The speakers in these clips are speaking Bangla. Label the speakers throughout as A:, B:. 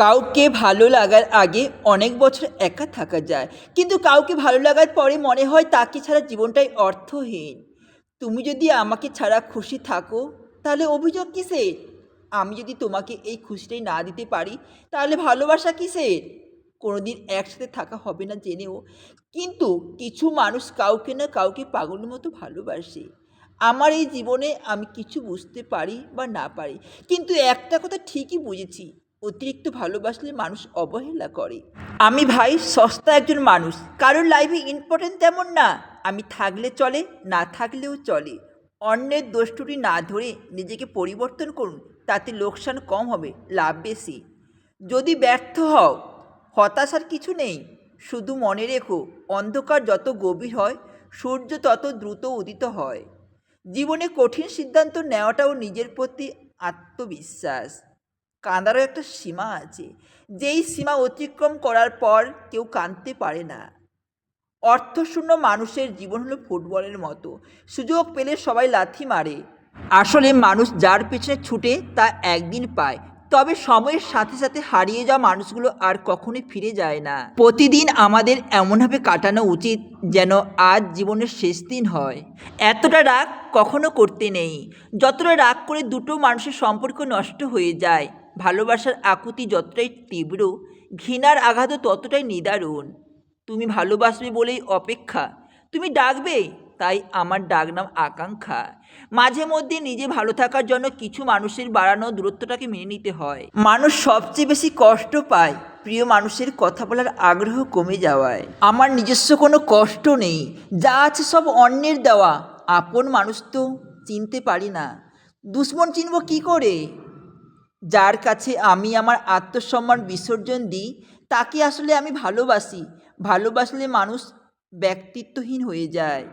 A: কাউকে ভালো লাগার আগে অনেক বছর একা থাকা যায়। কিন্তু কাউকে ভালো লাগার পরে মনে হয় তাকে ছাড়া জীবনটাই অর্থহীন। তুমি যদি আমাকে ছাড়া খুশি থাকো, তাহলে অভিযোগ কিসের? আমি যদি তোমাকে এই খুশিটাই না দিতে পারি, তাহলে ভালোবাসা কিসের? কোনোদিন একসাথে থাকা হবে না জেনেও। কিন্তু কিছু মানুষ কাউকে না কাউকে পাগলের মতো ভালোবাসে। আমার এই জীবনে আমি কিছু বুঝতে পারি বা না পারি। কিন্তু একটা কথা ঠিকই বুঝেছি অতিরিক্ত ভালোবাসলে মানুষ অবহেলা করে। আমি ভাই সস্তা একজন মানুষ। কারোর লাইফে ইম্পর্টেন্ট তেমন না। আমি থাকলে চলে, না থাকলেও চলে। অন্যের দোষটুটি না ধরে নিজেকে পরিবর্তন করুন, তাতে লোকসান কম হবে, লাভ বেশি। যদি ব্যর্থ হও, হতাশার কিছু নেই। শুধু মনে রেখো, অন্ধকার যত গভীর হয়, সূর্য তত দ্রুত উদিত হয়। জীবনে কঠিন সিদ্ধান্ত নেওয়াটাও নিজের প্রতি আত্মবিশ্বাস। কাঁদারও একটা সীমা আছে। যেই সীমা অতিক্রম করার পর কেউ কাঁদতে পারে না। অর্থশূন্য মানুষের জীবন হলো ফুটবলের মতো। সুযোগ পেলে সবাই লাথি মারে। আসলে মানুষ যার পেছনে ছুটে তা একদিন পায়। তবে সময়ের সাথে সাথে হারিয়ে যাওয়া মানুষগুলো আর কখনোই ফিরে যায় না। প্রতিদিন আমাদের এমনভাবে কাটানো উচিত যেন আজ জীবনের শেষ দিন হয়। এতটা রাগ কখনো করতে নেই। যতটা রাগ করে দুটো মানুষের সম্পর্ক নষ্ট হয়ে যায় ভালোবাসার আকুতি যতটাই তীব্র, ঘৃণার আঘাতও ততটাই নিদারুণ। তুমি ভালোবাসবে বলেই অপেক্ষা। তুমি ডাকবে, তাই আমার ডাক নাম আকাঙ্ক্ষা। মাঝে মধ্যে নিজে ভালো থাকার জন্য কিছু মানুষের বাড়ানো দূরত্বটাকে মেনে নিতে হয়। মানুষ সবচেয়ে বেশি কষ্ট পায় প্রিয় মানুষের কথা বলার আগ্রহ কমে যাওয়ায়। আমার নিজস্ব কোনো কষ্ট নেই। যা আছে সব অন্যের দেওয়া। আপন মানুষ তো চিনতে পারি না। দুশ্মন চিনব কি করে? যার কাছে আমি আমার আত্মসম্মান বিসর্জন দিই, তাকে আসলে আমি ভালোবাসি। ভালোবাসলে মানুষ ব্যক্তিত্বহীন হয়ে যায়।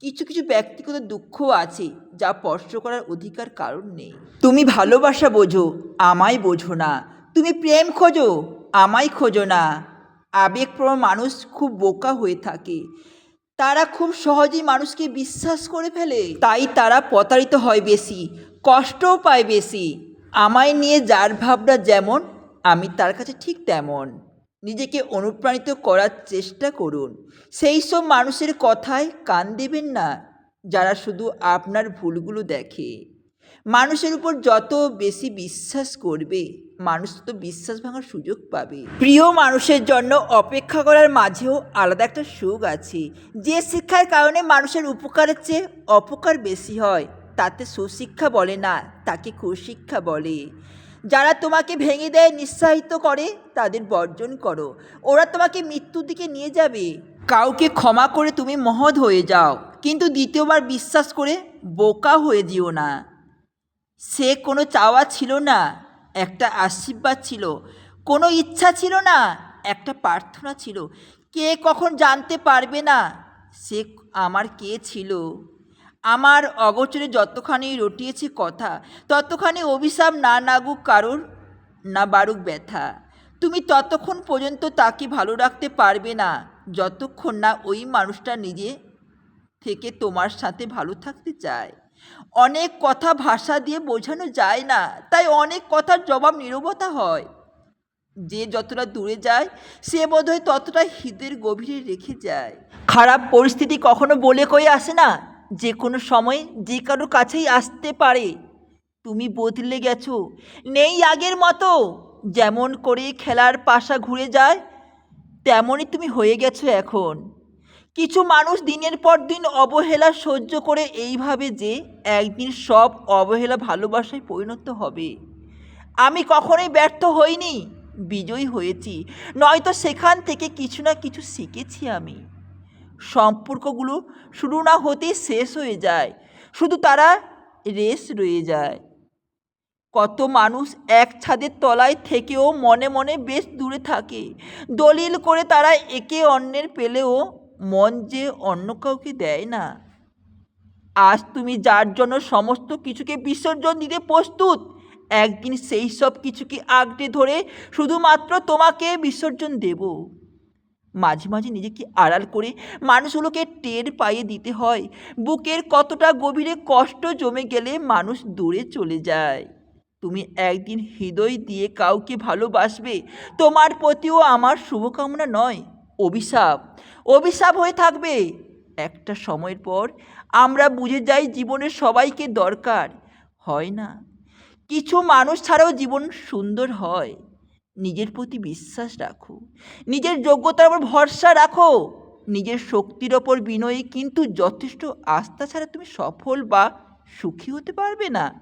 A: কিছু কিছু ব্যক্তিগত দুঃখ আছে, যা স্পর্শ করার অধিকার কারণ নেই। তুমি ভালোবাসা বোঝো, আমায় বোঝো না। তুমি প্রেম খোঁজো, আমায় খোঁজো না। আবেগপ্রবণ মানুষ খুব বোকা হয়ে থাকে। তারা খুব সহজেই মানুষকে বিশ্বাস করে ফেলে। তাই তারা প্রতারিত হয় বেশি, কষ্টও পায় বেশি। আমায় নিয়ে যার ভাবনা যেমন, আমি তার কাছে ঠিক তেমন। নিজেকে অনুপ্রাণিত করার চেষ্টা করুন। সেই সব মানুষের কথায় কান দেবেন না, যারা শুধু আপনার ভুলগুলো দেখে। মানুষের উপর যত বেশি বিশ্বাস করবে, মানুষ তত বিশ্বাস ভাঙার সুযোগ পাবে। প্রিয় মানুষের জন্য অপেক্ষা করার মাঝেও আলাদা একটা সুখ আছে। যে শিক্ষার কারণে মানুষের উপকারের চেয়ে অপকার বেশি হয় তাতে সুশিক্ষা বলে না, তাকে কুশিক্ষা বলে। যারা তোমাকে ভেঙে দেয়, নিঃসাহিত করে, তাদের বর্জন করো। ওরা তোমাকে মৃত্যুর দিকে নিয়ে যাবে। কাউকে ক্ষমা করে তুমি মহৎ হয়ে যাও, কিন্তু দ্বিতীয়বার বিশ্বাস করে বোকা হয়ে দিও না। সে কোনো চাওয়া ছিল না, একটা আশীর্বাদ ছিল। কোনো ইচ্ছা ছিল না, একটা প্রার্থনা ছিল। কে কখন জানতে পারবে না, সে আমার কে ছিল? আমার অগোচরে যতখানি রটিয়েছে কথা, ততখানি অভিশাপ না নাগুক কারোর, না বারুক ব্যথা। তুমি ততক্ষণ পর্যন্ত তাকে ভালো রাখতে পারবে না, যতক্ষণ না ওই মানুষটা নিজে থেকে তোমার সাথে ভালো থাকতে চায়। অনেক কথা ভাষা দিয়ে বোঝানো যায় না, তাই অনেক কথার জবাব নীরবতা হয়। যে যতটা দূরে যায়, সে বোধহয় ততটা হৃদের গভীরে রেখে যায়। খারাপ পরিস্থিতি কখনো বলে কয়ে আসে না? যে কোনো সময় যে কারও কাছেই আসতে পারে। তুমি বদলে গেছো। নেই আগের মতো। যেমন করে খেলার পাশা ঘুরে যায়, তেমনই তুমি হয়ে গেছো এখন। কিছু মানুষ দিনের পর দিন অবহেলা সহ্য করে এইভাবে যে একদিন সব অবহেলা ভালোবাসায় পরিণত হবে। আমি কখনোই ব্যর্থ হইনি। বিজয়ী হয়েছি। নয়তো সেখান থেকে কিছু না কিছু শিখেছি আমি। সম্পর্কগুলো শুরু না হতেই শেষ হয়ে যায়। শুধু তারা রেস রয়ে যায়। কত মানুষ এক ছাদের তলায় থেকেও মনে মনে বেশ দূরে থাকে। দলিল করে তারা একে অন্যের পেলেও মন যে অন্য কাউকে দেয় না। আজ তুমি যার জন্য সমস্ত কিছুকে বিসর্জন দিতে প্রস্তুত, একদিন সেই সব কিছুকে আঁকড়ে ধরে শুধুমাত্র তোমাকে বিসর্জন দেব। মাঝে মাঝে নিজেকে আড়াল করে মানুষগুলোকে টের পাইয়ে দিতে হয়। বুকের কতটা গভীরে কষ্ট জমে গেলে মানুষ দূরে চলে যায়। তুমি একদিন হৃদয় দিয়ে কাউকে ভালোবাসবে, তোমার প্রতিও আমার শুভকামনা নয়। অভিশাপ অভিশাপ হয়ে থাকবে। একটা সময়ের পর আমরা বুঝে যাই জীবনের সবাইকে দরকার, হয় না? কিছু মানুষ ছাড়াও জীবন সুন্দর হয়। নিজের প্রতি বিশ্বাস রাখো। নিজের যোগ্যতার উপর ভরসা রাখো। নিজের শক্তির ওপর বিনয়ী কিন্তু যথেষ্ট আস্থা ছাড়া তুমি সফল বা সুখী হতে পারবে না।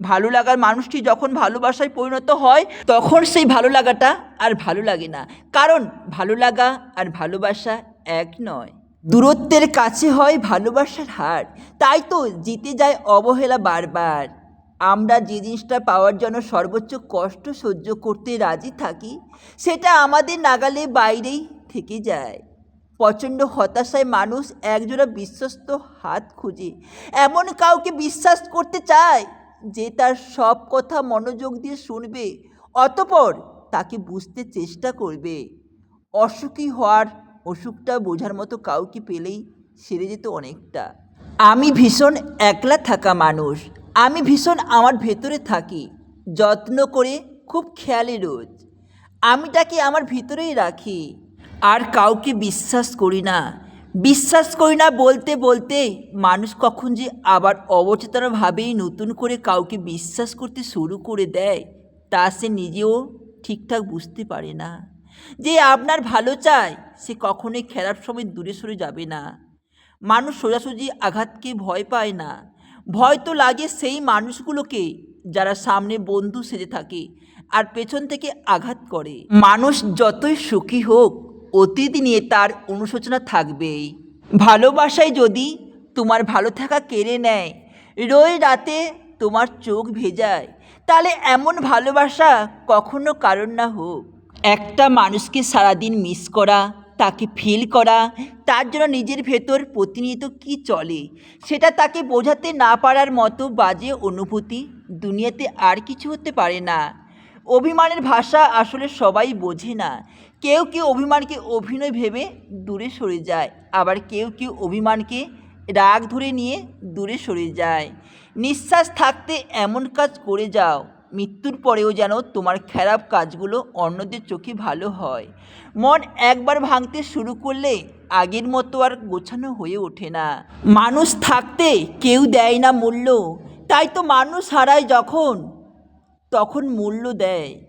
A: ভালো লাগার মানুষটি যখন ভালোবাসায় পরিণত হয়, তখন সেই ভালো লাগাটা আর ভালো লাগে না। কারণ ভালো লাগা আর ভালোবাসা এক নয়। দূরত্বের কাছে হয় ভালোবাসার হার। তাই তো জিতে যায় অবহেলা বারবার। আমরা যে জিনিসটা পাওয়ার জন্য সর্বোচ্চ কষ্ট সহ্য করতে রাজি থাকি, সেটা আমাদের নাগালে বাইরেই থেকে যায়। প্রচণ্ড হতাশায় মানুষ একজোড়া বিশ্বস্ত হাত খুঁজে। এমন কাউকে বিশ্বাস করতে চায় যে তার সব কথা মনোযোগ দিয়ে শুনবে, অতপর তাকে বুঝতে চেষ্টা করবে। অসুখী হওয়ার অসুখটা বোঝার মতো কাউকে পেলেই সেরে যেত অনেকটা। আমি ভীষণ একলা থাকা মানুষ। আমি ভীষণ আমার ভেতরে থাকি, যত্ন করে খুব খেয়ালি রোজ। আমি তাকে আমার ভিতরেই রাখি। আর কাউকে বিশ্বাস করি না। বিশ্বাস করি না বলতে বলতে মানুষ কখন যে আবার অবচেতনভাবেই নতুন করে কাউকে বিশ্বাস করতে শুরু করে দেয়, তা সে নিজেও ঠিকঠাক বুঝতে পারে না। যে আপনার ভালো চায়, সে কখনোই খেলার সময় দূরে সরে যাবে না। মানুষ সোজাসুজি আঘাতকে ভয় পায় না। ভয় তো লাগে সেই মানুষগুলোকে যারা সামনে বন্ধু সেজে থাকে আর পেছন থেকে আঘাত করে। মানুষ যতই সুখী হোক, অতীত নিয়ে তার অনুশোচনা থাকবেই। ভালোবাসায় যদি তোমার ভালো থাকা কেড়ে নেয়, রোজ রাতে তোমার চোখ ভেজায়, তাহলে এমন ভালোবাসা কখনো কারণ না হোক। একটা মানুষকে সারাদিন মিস করা তাকে ফিল করা, তার জন্য নিজের ভেতর প্রতিনিয়ত কি চলে, সেটা তাকে বোঝাতে না পারার মতো বাজে অনুভূতি দুনিয়াতে আর কিছু হতে পারে না। অভিমানের ভাষা আসলে সবাই বোঝে না। কেউ কেউ অভিমানকে অভিনয় ভেবে দূরে সরে যায়, আবার কেউ কেউ অভিমানকে রাগ ধরে নিয়ে দূরে সরে যায়। নিঃশ্বাস থাকতে এমন কাজ করে যাও মৃত্যুর পরেও যেন তোমার খারাপ কাজগুলো অন্যদের চোখে ভালো হয়। মন একবার ভাঙতে শুরু করলে আগের মতো আর গোছানো হয়ে ওঠে না। মানুষ থাকতে কেউ দেয় না মূল্য, তাই তো মানুষ হারায় যখন, তখন মূল্য দেয়।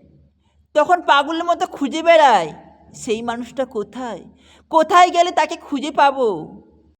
A: তখন পাগলের মতো খুঁজে বেড়ায়, সেই মানুষটা কোথায়? কোথায় গেলে তাকে খুঁজে পাবো?